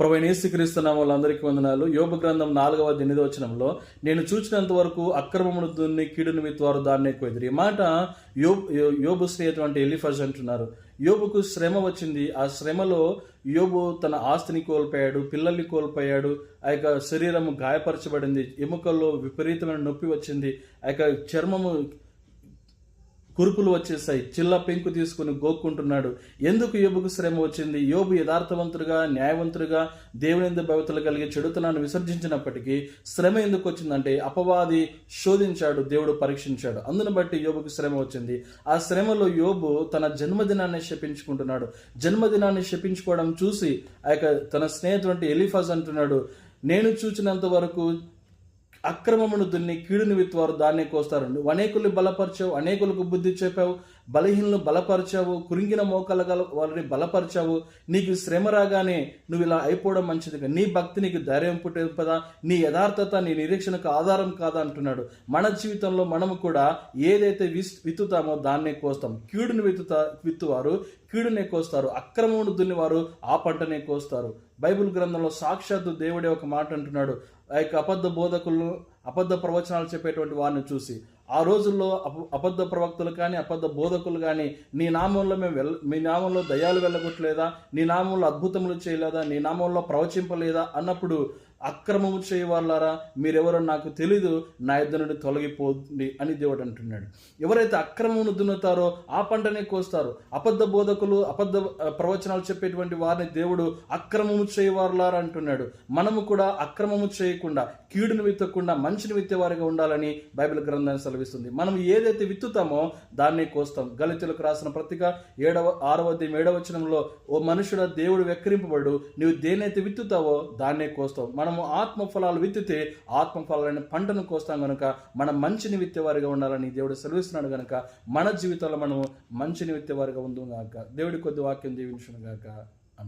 ప్రవీణేశ్వరిస్తున్న వాళ్ళందరికీ వందనాలు. యోగ గ్రంథం నాలుగవ ఎనిమిదవ వచనంలో నేను చూసినంత వరకు అక్రమమును దున్ని కీడును విత్వారు దాన్నే కొయ్దిరి. ఈ మాట యో యోబు యోబు స్నేహితుడు ఎలిఫజ్ అంటున్నారు. యోబుకు శ్రమ వచ్చింది. ఆ శ్రమలో యోబు తన ఆస్తిని కోల్పోయాడు పిల్లల్ని కోల్పోయాడు ఆ యొక్క శరీరము గాయపరచబడింది. ఎముకల్లో విపరీతమైన నొప్పి వచ్చింది. ఆ యొక్క చర్మము కురుపులు వచ్చేసాయి. చిల్ల పెంకు తీసుకుని గోక్కుంటున్నాడు. ఎందుకు యోబుకు శ్రమ వచ్చింది? యోబు యథార్థవంతుడుగా న్యాయవంతుడిగా దేవునింద భవతలు కలిగి చెడుతనాన్ని విసర్జించినప్పటికీ శ్రమ ఎందుకు వచ్చిందంటే అపవాది శోధించాడు దేవుడు పరీక్షించాడు. అందును బట్టి యోబుకు శ్రమ వచ్చింది. ఆ శ్రమలో యోబు తన జన్మదినాన్ని శపించుకుంటున్నాడు. జన్మదినాన్ని శపించుకోవడం చూసి ఆ యొక్క తన స్నేహితుడు ఎలిఫాజ్ అంటున్నాడు నేను చూచినంత వరకు అక్రమమును దున్ని కీడుని విత్వారు దాన్నే కోస్తారు అనేకుల్ని బలపరిచావు అనేకులకు బుద్ధి చెప్పావు బలహీనలు బలపరిచావు కురింగిన మోకాల గల వాళ్ళని బలపరిచావు. నీకు శ్రమ రాగానే నువ్వు ఇలా అయిపోవడం మంచిది నీ భక్తి నీకు ధైర్యం పుట్టేపదా నీ యథార్థత నీ నిరీక్షణకు ఆధారం కాదా అంటున్నాడు. మన జీవితంలో మనము కూడా ఏదైతే విస్ విత్తుతామో దాన్నే కోస్తాం. కీడుని విత్తుతా విత్తువారు కీడునే కోస్తారు. అక్రమమును దున్నివారు ఆ పంటనే కోస్తారు. బైబిల్ గ్రంథంలో సాక్షాత్తు దేవుడే ఒక మాట అంటున్నాడు. ఆ యొక్క అబద్ధ బోధకులను అబద్ధ ప్రవచనాలు చెప్పేటువంటి వారిని చూసి ఆ రోజుల్లో అబ అబద్ధ ప్రవక్తలు కానీ అబద్ధ బోధకులు కానీ నీ నామంలో మేము వెళ్ళ మీ నామంలో దయాలు వెళ్ళగొట్టలేదా? నీ నామంలో అద్భుతములు చేయలేదా? నీ నామంలో ప్రవచింపలేదా? అన్నప్పుడు అక్రమము చేయవాళ్ళారా మీరెవరో నాకు తెలీదు నా ఇద్దరు నుండి తొలగిపోండి అని దేవుడు అంటున్నాడు. ఎవరైతే అక్రమమును దున్నుతారో ఆ పంటనే కోస్తారు. అబద్ధ బోధకులు అబద్ధ ప్రవచనాలు చెప్పేటువంటి వారిని దేవుడు అక్రమము చేయవారులారా అంటున్నాడు. మనము కూడా అక్రమము చేయకుండా కీడును విత్తకుండా మంచిని విత్తేవారిగా ఉండాలని బైబిల్ గ్రంథాన్ని సెలవిస్తుంది. మనం ఏదైతే విత్తుతామో దాన్ని కోస్తాం. గలితులకు రాసిన ప్రతిక ఏడవ ఆరవ అధ్యాయం ఏడవ వచనంలో ఓ మనుషుడ దేవుడు వెక్కిరింపబడు. నీవు దేనైతే విత్తుతావో దాన్నే కోస్తావు. మనము ఆత్మ ఫలాలు విత్తితే ఆత్మ ఫలాలైన పంటను కోస్తాం గనుక మనం మంచిని విత్తేవారిగా ఉండాలని దేవుడు సెలవిస్తున్నాడు గనుక మన జీవితంలో మనము మంచిని విత్తేవారిగా ఉందాం గాక. దేవుడి కొద్ది వాక్యం దీవించును గాక.